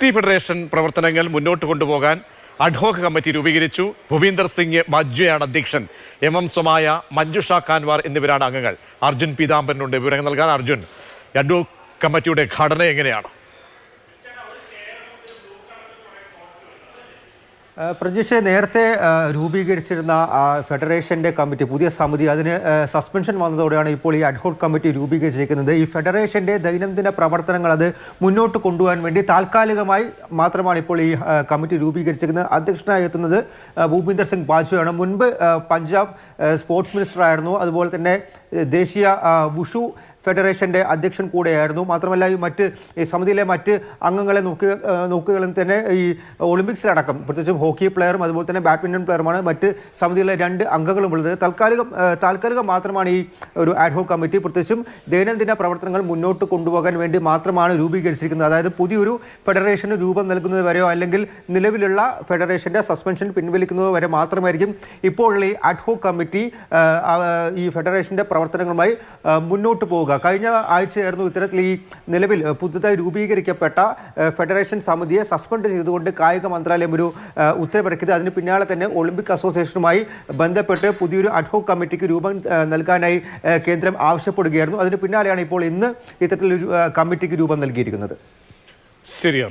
ഗുസ്തി ഫെഡറേഷൻ പ്രവർത്തനങ്ങൾ മുന്നോട്ട് കൊണ്ടുപോകാൻ അഡ്ഹോക്ക് കമ്മിറ്റി രൂപീകരിച്ചു. ഭൂപീന്ദർ സിംഗ് മജ്ജയാണ് അധ്യക്ഷൻ. എം എം സൊമായ മഞ്ജുഷ കാൻവാർ എന്നിവരാണ് അംഗങ്ങൾ. അർജുൻ പീതാംബരനുണ്ട്. വിവരങ്ങൾ നൽകാൻ അർജുൻ. അഡ്ഹോക്ക് കമ്മിറ്റിയുടെ ഘടന എങ്ങനെയാണ്? പ്രജീഷ് നേരത്തെ രൂപീകരിച്ചിരുന്ന ഫെഡറേഷന്റെ കമ്മിറ്റി പുതിയ സമിതി അതിന് സസ്പെൻഷൻ വന്നതോടെയാണ് ഇപ്പോൾ ഈ അഡ്ഹോട്ട് കമ്മിറ്റി രൂപീകരിച്ചിരിക്കുന്നത്. ഈ ഫെഡറേഷന്റെ ദൈനംദിന പ്രവർത്തനങ്ങൾ അത് മുന്നോട്ട് കൊണ്ടുപോകാൻ വേണ്ടി താൽക്കാലികമായി മാത്രമാണ് ഇപ്പോൾ ഈ കമ്മിറ്റി രൂപീകരിച്ചിരിക്കുന്നത്. അധ്യക്ഷനായി എത്തുന്നത് ഭൂപീന്ദർ സിംഗ് ബാജുവാണ്. മുൻപ് പഞ്ചാബ് സ്പോർട്സ് മിനിസ്റ്റർ ആയിരുന്നു അതുപോലെ തന്നെ ദേശീയ വുഷു ഫെഡറേഷന്റെ അധ്യക്ഷൻ കൂടെയായിരുന്നു. മാത്രമല്ല ഈ മറ്റ് ഈ സമിതിയിലെ മറ്റ് അംഗങ്ങളെ നോക്കുക ആ, തന്നെ ഈ ഒളിമ്പിക്സിലടക്കം പ്രത്യേകിച്ചും ഹോക്കി പ്ലെയറും അതുപോലെ തന്നെ ബാഡ്മിന്റൺ പ്ലെയറുമാണ് മറ്റ് സമിതിയിലെ രണ്ട് അംഗങ്ങളും ഉള്ളത്. താൽക്കാലിക താൽക്കാലികം മാത്രമാണ് ഈ ഒരു ആഡ്ഹോ കമ്മിറ്റി പ്രത്യേകിച്ചും ദൈനംദിന പ്രവർത്തനങ്ങൾ മുന്നോട്ട് കൊണ്ടുപോകാൻ വേണ്ടി മാത്രമാണ് രൂപീകരിച്ചിരിക്കുന്നത്. അതായത് പുതിയൊരു ഫെഡറേഷന് രൂപം നൽകുന്നത് വരെയോ അല്ലെങ്കിൽ നിലവിലുള്ള ഫെഡറേഷന്റെ സസ്പെൻഷൻ പിൻവലിക്കുന്നത് വരെ മാത്രമായിരിക്കും ഇപ്പോഴുള്ള ഈ അഡ്ഹോ കമ്മിറ്റി ഈ ഫെഡറേഷന്റെ പ്രവർത്തനങ്ങളുമായി മുന്നോട്ട് പോവുക. കഴിഞ്ഞ ആഴ്ചയായിരുന്നു ഇത്തരത്തിൽ ഈ നിലവിൽ പുതുതായി രൂപീകരിക്കപ്പെട്ട ഫെഡറേഷൻ സമിതിയെ സസ്പെൻഡ് ചെയ്തുകൊണ്ട് കായിക മന്ത്രാലയം ഒരു ഉത്തരവിറക്കിയത്. അതിന് പിന്നാലെ തന്നെ ഒളിമ്പിക് അസോസിയേഷനുമായി ബന്ധപ്പെട്ട് പുതിയൊരു അഡ്ഹോക് കമ്മിറ്റിക്ക് രൂപം നൽകാനായി കേന്ദ്രം ആവശ്യപ്പെടുകയായിരുന്നു. അതിന് പിന്നാലെയാണ് ഇപ്പോൾ ഇന്ന് ഇത്തരത്തിലൊരു കമ്മിറ്റിക്ക് രൂപം നൽകിയിരിക്കുന്നത്. ശരി